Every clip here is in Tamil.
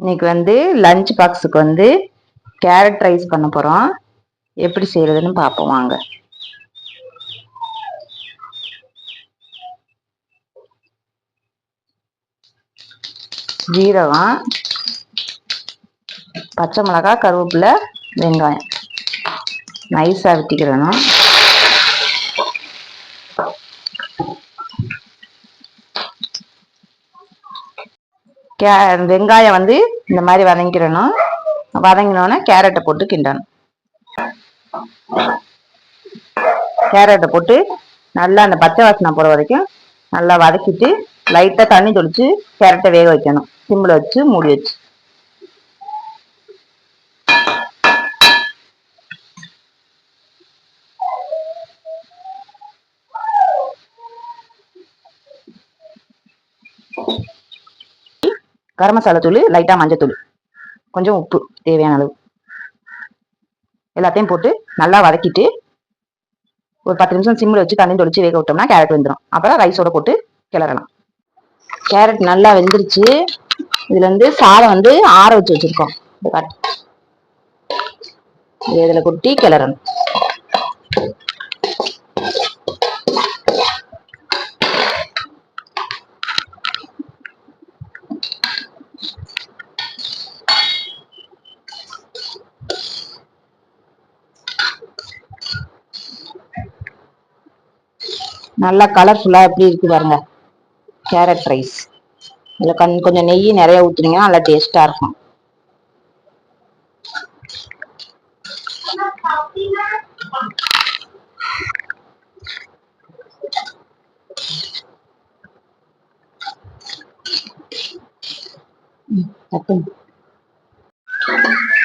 இன்னைக்கு வந்து லஞ்ச் பாக்ஸுக்கு வந்து கேரட் ரைஸ் பண்ண போகிறோம் எப்படி செய்கிறதுன்னு பார்ப்போம் வாங்க. ஜீரகம் பச்சை மிளகாய் கருவேப்பிலை வெங்காயம். நைஸாக வெட்டிக்கிறணும். கே வெங்காயம் வந்து இந்த மாதிரி வதங்கிடணும். வதங்கினோன்னே கேரட்டை போட்டு கிண்டணும். கேரட்டை போட்டு நல்லா அந்த பச்சை வாசனை போகிற வரைக்கும் நல்லா வதக்கிட்டு லைட்டாக தண்ணி தொளிச்சு கேரட்டை வேக வைக்கணும். சிம்மில் வச்சு மூடி வச்சு. கரம் மசாலா தூள் லைட்டாக மஞ்சத்தூள். கொஞ்சம் உப்பு தேவையான அளவு. எல்லாத்தையும் போட்டு நல்லா வதக்கிட்டு ஒரு பத்து நிமிஷம் சிம்மில் வச்சு தண்ணி தொளிச்சு வேக விட்டோம்னா கேரட் வெந்துடும் அப்புறம் ரைஸோட போட்டு கிளறலாம். கேரட் நல்லா வெந்துருச்சு. இதுல வந்து சாதம் வந்து ஆற வச்சு வச்சிருக்கோம். இதில் கொட்டி கிளறணும். நல்லா கலர்ஃபுல்லாக எப்படி இருக்கு பாருங்க. கேரட் ரைஸ் இதில் கண் கொஞ்சம் நெய் நிறைய ஊற்றுனீங்கன்னா நல்லா டேஸ்ட்டாக இருக்கும்.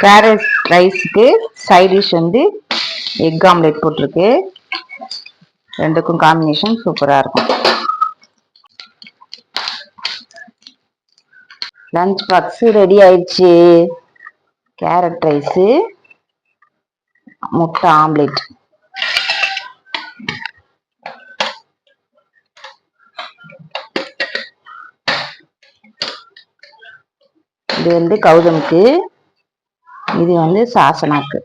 கேரட் ரைஸுக்கு சைட் டிஷ் வந்து எக் ஆம்லேட் போட்டிருக்கு. ரெண்டுக்கும் காம்பினேஷன் சூப்பராக இருக்கும். லஞ்ச் பாக்ஸு ரெடி ஆயிடுச்சு. கேரட் ரைஸு முட்டை ஆம்லேட் இது வந்து கௌதமுக்கு இது வந்து சாசனாக்கு.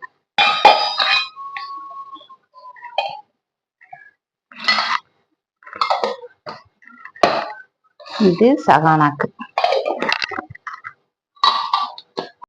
இது சகானாக்கு.